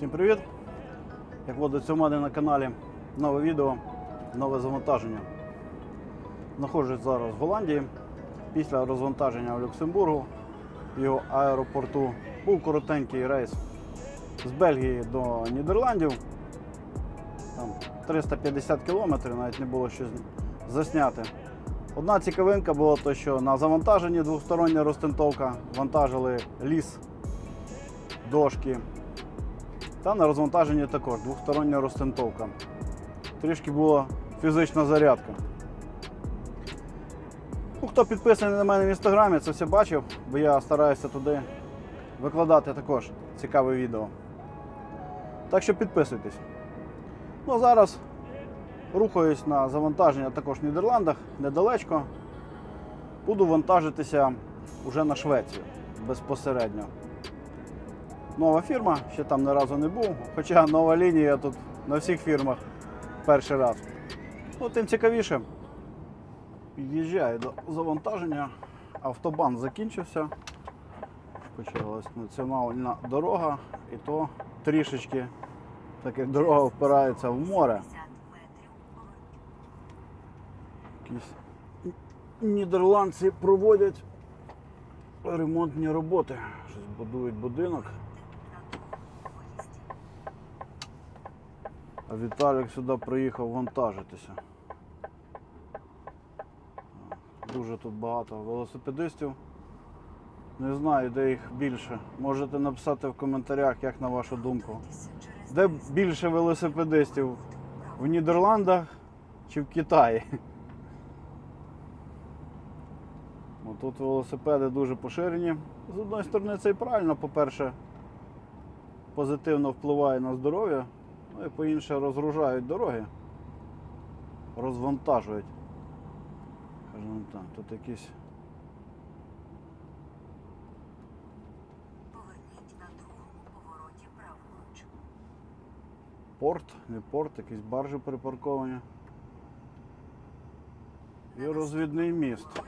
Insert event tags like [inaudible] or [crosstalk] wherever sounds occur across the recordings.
Всім привіт! Як водиться у мене на каналі нове відео, нове завантаження. Знаходжусь зараз в Голландії. Після розвантаження в Люксембургу в його аеропорту був коротенький рейс з Бельгії до Нідерландів. Там 350 кілометрів, навіть не було що засняти. Одна цікавинка була то, що на завантаженні двостороння розтинтовка вантажили ліс, дошки, та на розвантаженні також двохстороння розтинтовка. Трішки була фізична зарядка. Ну, хто підписаний на мене в інстаграмі, це все бачив, бо я стараюся туди викладати також цікаве відео. Так що підписуйтесь. Ну а зараз рухаюсь на завантаження також в Нідерландах, недалечко. Буду вантажитися уже на Швецію безпосередньо. Нова фірма, ще там ні разу не був. Хоча нова лінія тут на всіх фірмах перший раз. Ну, тим цікавіше. Під'їжджаю до завантаження. Автобан закінчився. Почалась національна дорога, і то трішечки, так дорога впирається в море. Якісь нідерландці проводять ремонтні роботи. Щось будують будинок. А Віталік сюди приїхав вантажитися. Дуже тут багато велосипедистів. Не знаю, де їх більше. Можете написати в коментарях, як на вашу думку. Де більше велосипедистів? В Нідерландах чи в Китаї? Тут велосипеди дуже поширені. З одної сторони, це і правильно, по-перше, позитивно впливає на здоров'я, ну і по-інше, розгружають дороги, розвантажують. Скажімо так, тут якісь порт, не порт, якісь баржі припарковані. І розвідний міст.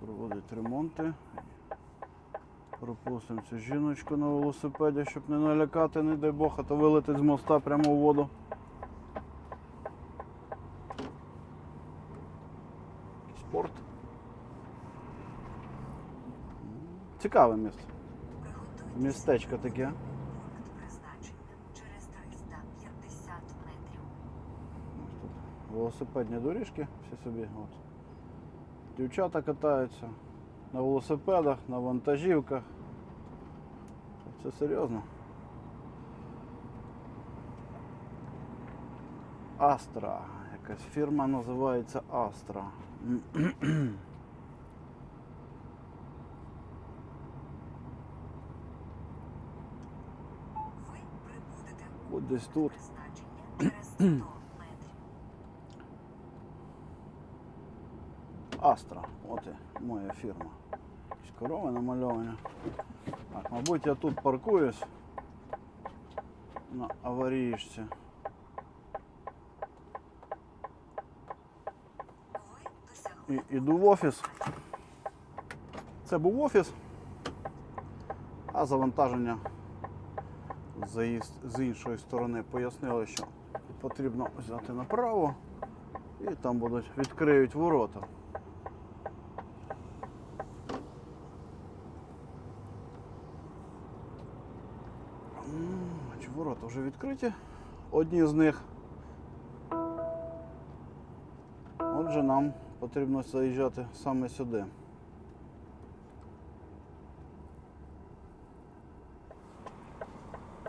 Проводить ремонти. Пропустимо цю жіночку на велосипеді, щоб не налякати, не дай Бог, а то вилетить з моста прямо у воду. Спорт. Цікаве місце. Містечко таке. Через 350 метрів. Велосипедні доріжки, всі собі. От. Дівчата катаються на велосипедах, на вантажівках. Це серйозно. Астра. Якась фірма називається Астра. От десь тут. призначення через 100 метрів. Астра. От і моя фірма. Корови намальовані. Так, мабуть, я тут паркуюсь на аварійці. І іду в офіс. Це був офіс, а завантаження заїзд з іншої сторони пояснили, що потрібно взяти направо і там будуть відкриють ворота. М, чи Ворота вже відкриті. Одні з них. Отже, нам потрібно заїжджати саме сюди.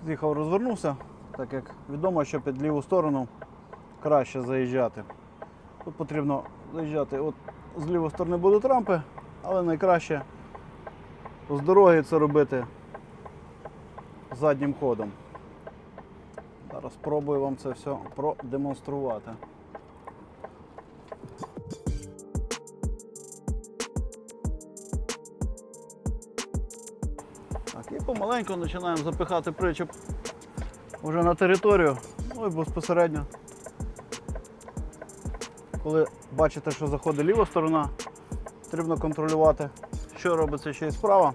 З'їхав, розвернувся, так як відомо, що під ліву сторону краще заїжджати. Тут потрібно заїжджати. От з лівої сторони будуть рампи, але найкраще з дороги це робити заднім ходом. Спробую вам це все продемонструвати. Так, і помаленьку починаємо запихати причеп вже на територію. Ну і безпосередньо. Коли бачите, що заходить ліва сторона, потрібно контролювати, що робиться ще й справа.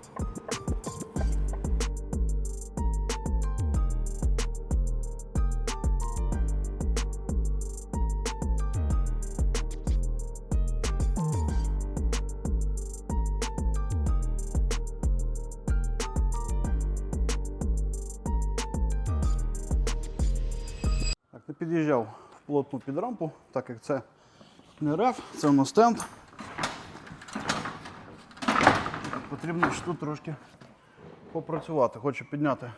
Під'їжджав в плотну підрампу, так як це не реф, це у нас стенд. Потрібно ще тут трошки попрацювати. Хочу підняти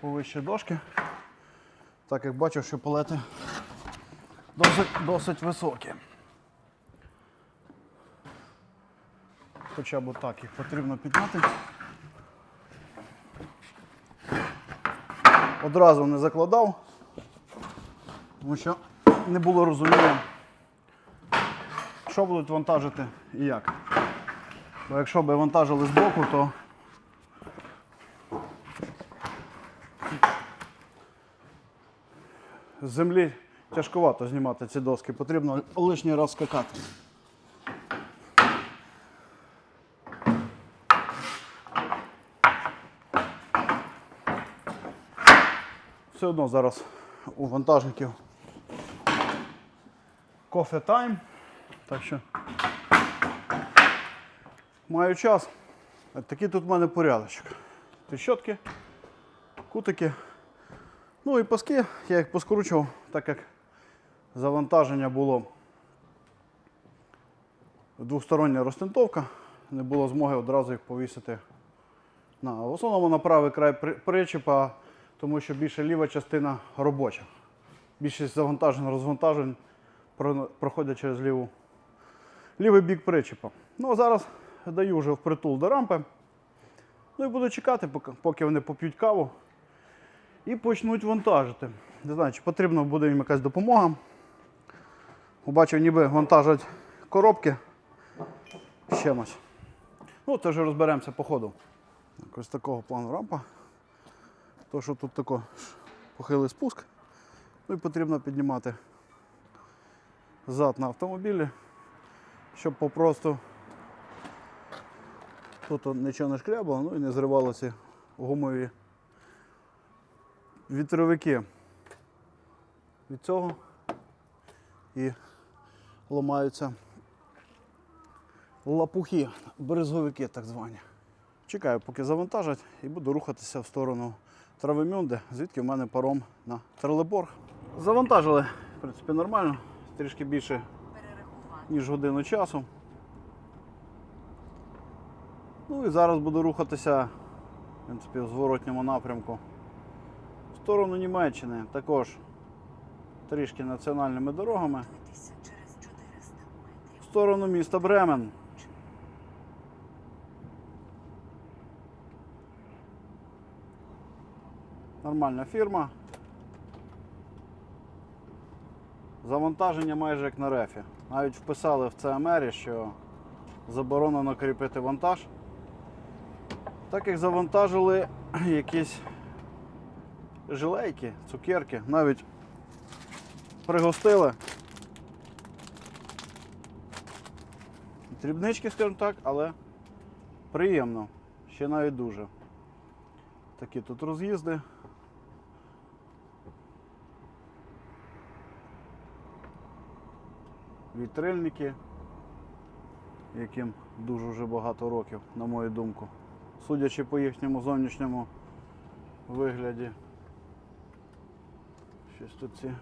повище дошки, так як бачу, що палети досить, досить високі. Хоча б так їх потрібно підняти. Одразу не закладав, тому що не було розуміння, що будуть вантажити і як. Бо якщо б вантажили збоку, то з землі тяжкувато знімати ці доски, потрібно лишній раз скакати. Все одно зараз у вантажників кофе тайм. Так що маю час. Такий тут в мене порядочок. Тріщотки, кутики. Ну і паски я їх поскручував, так як завантаження було двостороння розтинтовка, не було змоги одразу їх повісити на в основному на правий край причепа, тому що більше ліва частина робоча. Більшість завантажень, розвантажень проходять через ліву, лівий бік причепа. Ну а зараз даю вже впритул до рампи. Ну і буду чекати, поки, вони поп'ють каву і почнуть вантажити. Не знаю, чи потрібна буде їм якась допомога. Побачив, ніби вантажать коробки з чимось. Ну, це розберемося по ходу. Ось такого плану рампа. То, що тут тако похилий спуск. Ну і потрібно піднімати зад на автомобілі, щоб попросту тут нічого не шкрябало, ну і не зривалося гумові вітровики від цього і ламаються лапухи, бризговики так звані. Чекаю, поки завантажать, і буду рухатися в сторону Травимюнди, звідки в мене паром на Трелеборг. Завантажили, в принципі, нормально, трішки більше, ніж годину часу. Ну і зараз буду рухатися в принципі, в зворотньому напрямку. В сторону Німеччини також трішки національними дорогами. Рухайтеся через 400 В сторону міста Бремен. Нормальна фірма. Завантаження майже як на рефі. Навіть вписали в CMR, що заборонено кріпити вантаж. Так як завантажили [clears throat] якісь жилейки, цукерки, навіть пригостили. Дрібнички, скажімо так, але приємно. Ще навіть дуже. Такі тут роз'їзди. Вітрильники, яким дуже вже багато років, на мою думку. Судячи по їхньому зовнішньому вигляді. Щось тут ці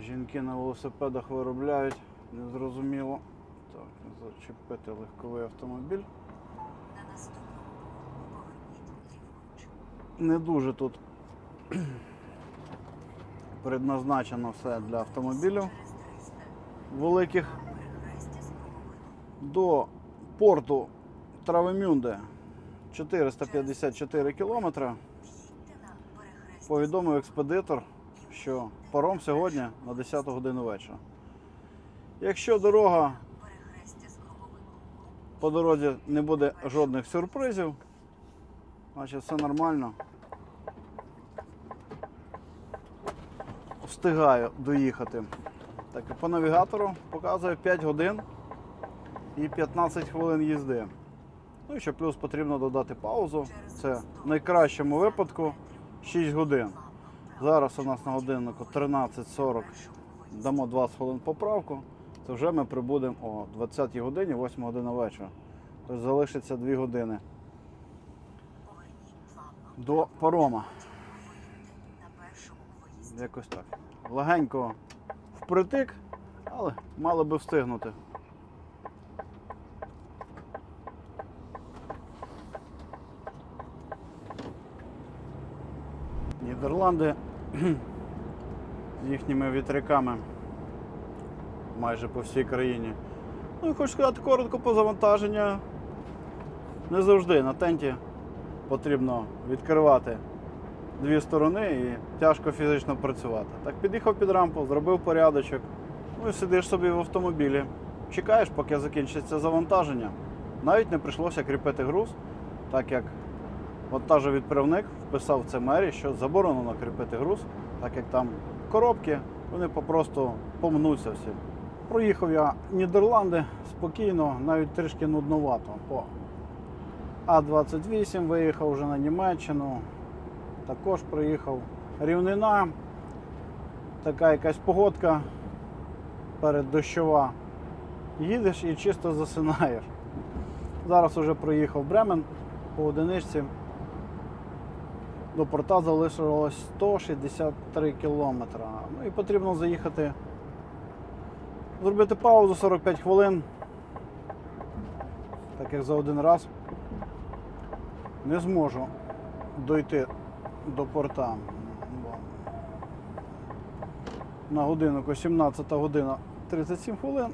жінки на велосипедах виробляють, незрозуміло. Так, зачепити легковий автомобіль. Не дуже тут [clears throat] предназначено все для автомобілів Через 300 великих. До порту Травемюнде 454 кілометри. Повідомив експедитор, що паром сьогодні на 10 годину вечора. Якщо дорога по дорозі не буде жодних сюрпризів, значить все нормально. Встигаю доїхати. Так, по навігатору показує 5 годин і 15 хвилин їзди. Ну і ще плюс потрібно додати паузу. Це в найкращому випадку 6 годин. Зараз у нас на годиннику 13.40. Дамо 20 хвилин поправку. Це вже ми прибудемо о 20 годині, 8 година вечора. Тобто залишиться 2 години до парома. Якось так. Легенько впритик, але мали би встигнути. Нідерланди [clears throat] з їхніми вітряками майже по всій країні. Ну і хочу сказати коротко по завантаження. Не завжди на тенті потрібно відкривати дві сторони і тяжко фізично працювати. Так під'їхав під рампу, зробив порядочок, ну і сидиш собі в автомобілі. Чекаєш, поки закінчиться завантаження. Навіть не прийшлося кріпити груз, так як вантажовідправник вписав в це мері, що заборонено кріпити груз, так як там коробки, вони попросту помнуться всі. Проїхав я Нідерланди спокійно, навіть трішки нудновато. По А28 виїхав вже на Німеччину, також приїхав рівнина, така якась погодка переддощова. Їдеш і чисто засинаєш. Зараз вже проїхав Бремен по одиничці. До порта залишилось 163 кілометри. Ну і потрібно заїхати, зробити паузу 45 хвилин. Так як за один раз не зможу дойти до порта. На годиннику 17 година 37 хвилин.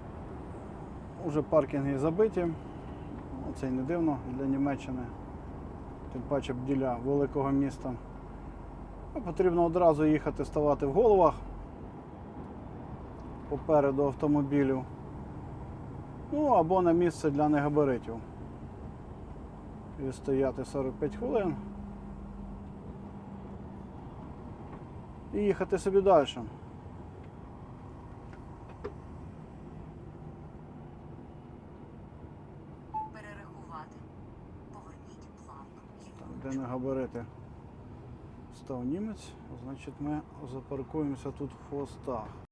Уже паркінги забиті. Це й не дивно для Німеччини. Тим паче біля великого міста. Потрібно одразу їхати, ставати в головах попереду автомобілю. Ну або на місце для негабаритів. І стояти 45 хвилин. І їхати собі далі. Де не габарити став німець, значить ми запаркуємося тут в хвостах.